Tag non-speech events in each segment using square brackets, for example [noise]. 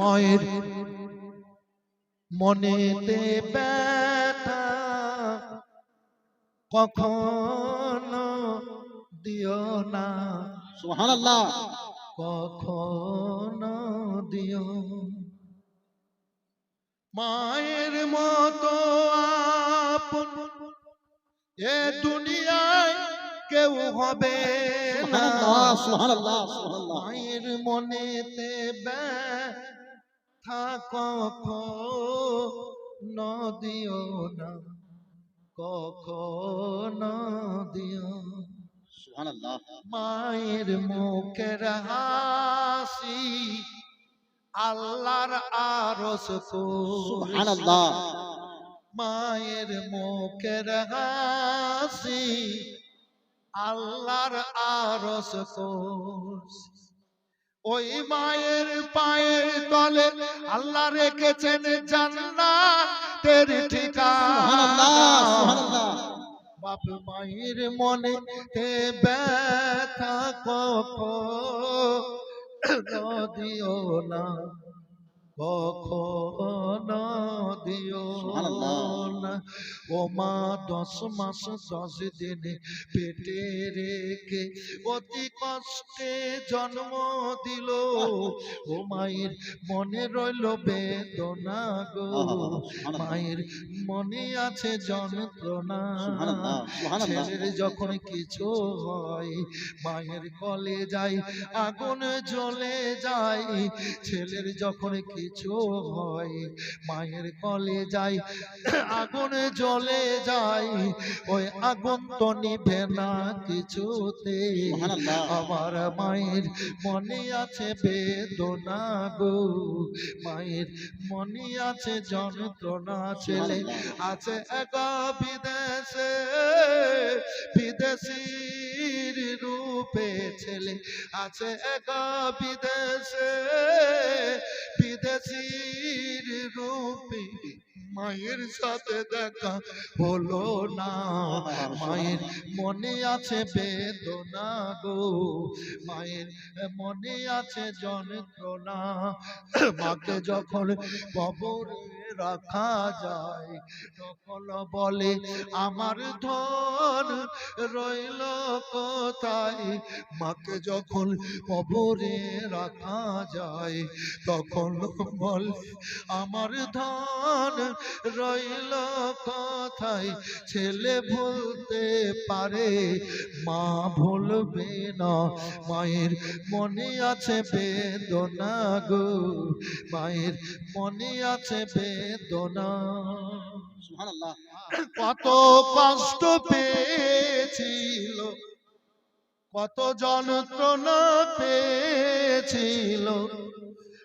মায়ের মনেতে ব্যথা কখনো দিও না। সুবহানাল্লাহ। কখনো দিও। মায়ের মতো আপন এ দুনিয়ায় কেউ হবে না। মায়ের মনেতে ব্যথা কখনো দিও না কখনো দিও। মায়ের মুখের হাসি আল্লাহর আরস মায়ের মুখের হাসি আল্লাহর আরস ওই মায়ের পায়ের তলে আল্লাহ রেখেছেন জান্নাতের তের ঠিকানা বাপ মায়ের মনে তে ব্যথা কখনো [clears throat] দিও না কখনো দিও ও মা দশ মাস দশ দিনে পেটে রেখে অতি কষ্টে জন্ম দিল। ও মায়ের মনে রইল বেদনা গো। মায়ের মনে আছে যন্ত্রণা। ছেলের যখন কিছু হয় মায়ের কলে যাই আগুন জ্বলে যায়। ছেলের যখন কিছু হয় মায়ের কলে যাই আগুন জ্বলে যায় ওই আগুন তো নিভে না কিছুতে। আমার মায়ের মনে আছে বেদনা গো মায়ের মনে আছে যন্ত্রণা ছেলে আছে একা বিদেশে বিদেশির রূপে ছেলে আছে একা বিদেশে। মায়ের সাথে দেখা হলো না। মায়ের মনে আছে বেদনা গো। মায়ের মনে আছে যন্ত্রণা। মাকে যখন কবরে রাখা যায়, তখন বলে, আমার ধন রইল কোথায়? মাকে যখন কবরে রাখা যায়, তখন বলে, আমার ধন রইল কোথায় ছেলে ভুলতে পারে মা ভুলবে না মায়ের মনে আছে বেদনা গো মায়ের মনে আছে বেদনা। কত কষ্ট পেয়েছিল কত যন্ত্রণা পেয়েছিল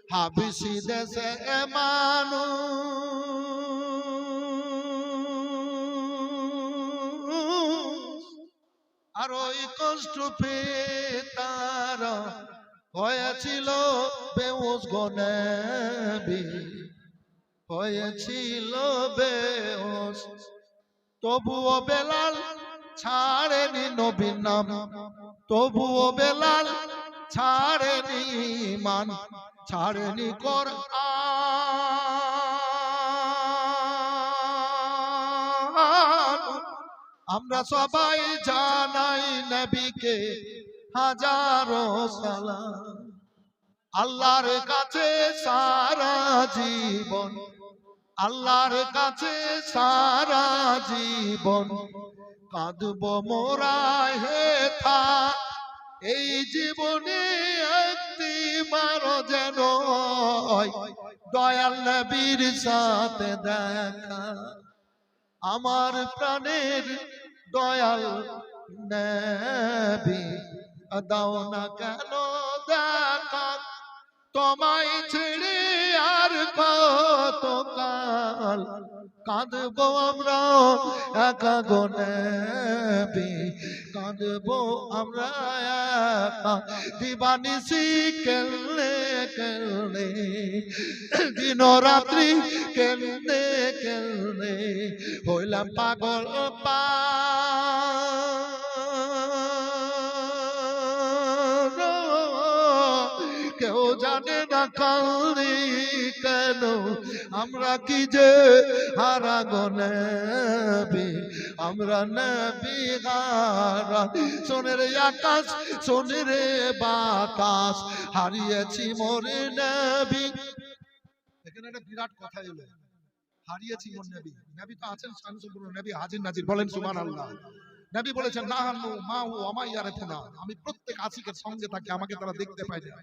হাবিসি দেশে মানুষ আর ওই কষ্ট পেয়ে তার হয়েছিল বেউস গনেবি। হয়েছিল বেউস। তবুও বেলাল ছাড়েনি নবীর নাম। তবুও বেলাল ছাড়েনি মান ছাড়েনি কর আমরা সবাই জানাই নবীকে হাজারো সালাম। আল্লাহর কাছে সারা জীবন, আল্লাহর কাছে সারা জীবন। কাঁদব মোরা, হে থা এই জীবনে একটি মারো যেন দয়াল নবীর সাথে দেখা। আমার প্রাণের দয়াল নেবি দাও না কেন দেখা? তোমায় ছেড়ে আর কত কাল কাঁদবো আমরা একা গনেবি কাঁদবো আমরা একা দিবানিসি কেলনে কেলনে দিন রাত্রি কেলনে কেলনে হইলাম পাগল পা কেউ জানে না কালি কেন? আমরা কি যে হারা গনেবি আমরা নবী হারা। সোনের আকাশ, সোনের বাতাস, হারিয়েছি মোরে নবী। এখানে একটা বিরাট কথা এলো। হারিয়েছি মোর নবী। নবী তো আছেন শামসুপুর নবী হাজির নাজির, বলেন সুবহানাল্লাহ। নবী বলেছেন না হানু মা ও আমাই আরে আমি প্রত্যেক আশিকের সঙ্গে থাকি, আমাকে তারা দেখতে পায় না।